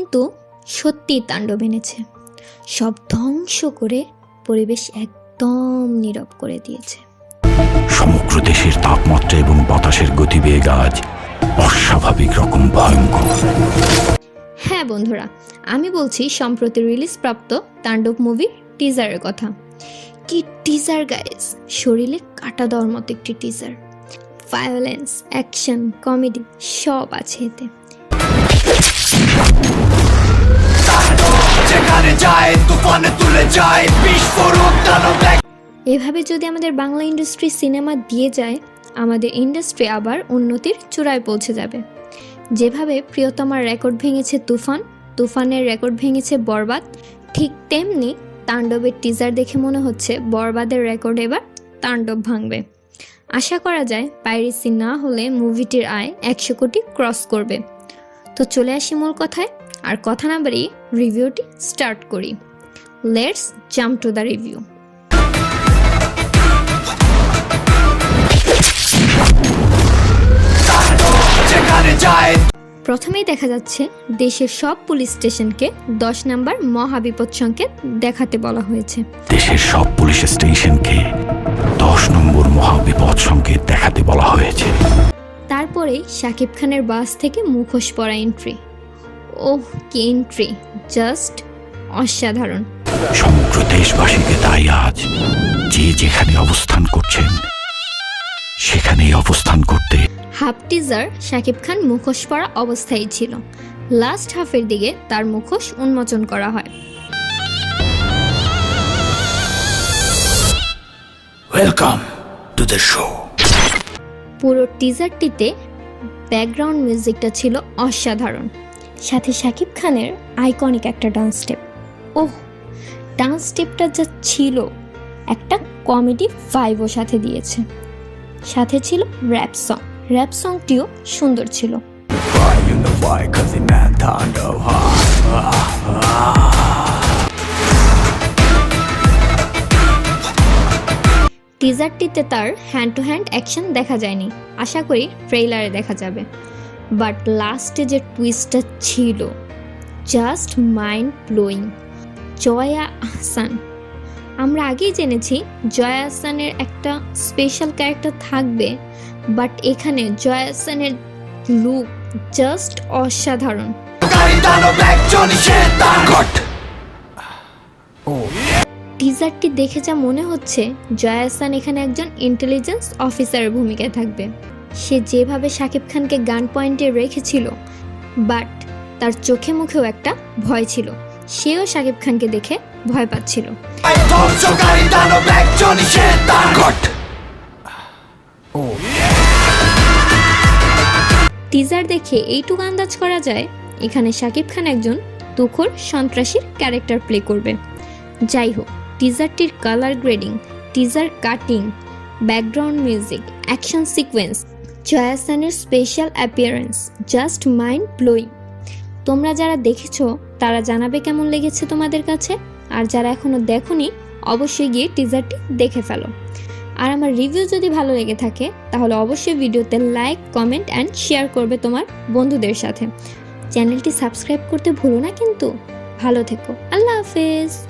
কিন্তু সত্যিই তাণ্ডব এনেছে। সব ধ্বংস করে পরিবেশ একদম নীরব করে দিয়েছে। সমগ্র দেশের তাপমাত্রা এবং বাতাসের গতিবেগ আজ অস্বাভাবিক রকম ভয়ঙ্কর। হ্যাঁ বন্ধুরা আমি বলছি সম্প্রতি রিলিজ প্রাপ্ত তাণ্ডব মুভি টিজারের কথা। কি টিজার গাইজ শরীরে কাটা দেওয়ার মতো একটি টিজার ভায়োলেন্স অ্যাকশন কমেডি সব আছে এতে। এভাবে যদি আমাদের বাংলা ইন্ডাস্ট্রি সিনেমা দিয়ে যায়, আমাদের ইন্ডাস্ট্রি আবার উন্নতির চূড়ায় পৌঁছে যাবে। যেভাবে প্রিয়তমার রেকর্ড ভেঙেছে তুফান, তুফানের রেকর্ড ভেঙেছে বরবাদ, ঠিক তেমনি তাণ্ডবের টিজার দেখে মনে হচ্ছে বরবাদের রেকর্ড এবার তাণ্ডব ভাঙবে। আশা করা যায় পাইরেসি না হলে মুভিটির আয় একশো কোটি ক্রস করবে। তো চলে আসি মূল কথায়। আর কথা না বাড়িয়ে রিভিউটি স্টার্ট করি। Let's jump to the review প্রথমেই দেখা যাচ্ছে, দেশের সব পুলিশ স্টেশনকে দশ নাম্বার মহাবিপদ সংকেত দেখাতে বলা হয়েছে। দেশের সব পুলিশ স্টেশনকে তারপরে শাকিব খানের বাস থেকে মুখোশ পরা এন্ট্রি ওহ কি এন্ট্রি জাস্ট অসাধারণ। সমগ্র দেশবাসীকে তাই আজ যে যেখানে অবস্থান করছেন সেখানেই অবস্থান করতে হাফ টিজার শাকিব খান মুখোশ পরা অবস্থায় ছিল। লাস্ট হাফের দিকে তার মুখোশ উন্মোচন করা হয়। ওয়েলকাম টু দ্য শো পুরো টিজারটিতে ব্যাকগ্রাউন্ড মিউজিকটা ছিল অসাধারণ। সাথে শাকিব খানের আইকনিক একটা ডান্স স্টেপ। ওহ, ডান্স স্টেপটা যা ছিল, একটা কমেডি ভাইবও সাথে দিয়েছে। সাথে ছিল র্যাপ সং। র্যাপ সংটিও সুন্দর ছিল। টিজারটিতে তার হ্যান্ড টু হ্যান্ড অ্যাকশন দেখা যায়নি। আশা করি ট্রেইলারে দেখা যাবে। বাট লাস্টে যে টুইস্টটা ছিল just mind blowing Jaya Ahsan. আমরা আগেই জেনেছি জয়া আহসানের একটা স্পেশাল ক্যারেক্টার থাকবে বাট এখানে জয়া আহসানের লুক জাস্ট অসাধারণ। টিজারটি দেখে যা মনে হচ্ছে জয়া আহসান এখানে একজন ইন্টেলিজেন্স অফিসারের ভূমিকায় থাকবে। সে যেভাবে শাকিব খানকে গান পয়েন্টে রেখেছিল বাট তার চোখে মুখেও একটা ভয় ছিল। সেও শাকিব খানকে দেখে ভয় পাচ্ছিল। টিজার দেখে এইটুকু আন্দাজ করা যায়, এখানে শাকিব খান একজন তুখোর সন্ত্রাসীর ক্যারেক্টার প্লে করবে। যাই হোক টিজারটির colour grading, teaser cutting, background music, action sequence, জয়াসানের special appearance, just mind blowing. তোমরা যারা দেখেছ, তারা জানাবে কেমন লেগেছে তোমাদের কাছে। আর যারা এখনও দেখোনি, অবশ্যই গিয়ে টিজারটি দেখে ফেলো। আর আমার রিভিউ যদি ভালো লেগে থাকে, তাহলে অবশ্যই ভিডিওতে লাইক, কমেন্ট অ্যান্ড শেয়ার করবে তোমার বন্ধুদের সাথে। চ্যানেলটি সাবস্ক্রাইব করতে ভুলো না কিন্তু। ভালো থেকো। আল্লাহ হাফেজ।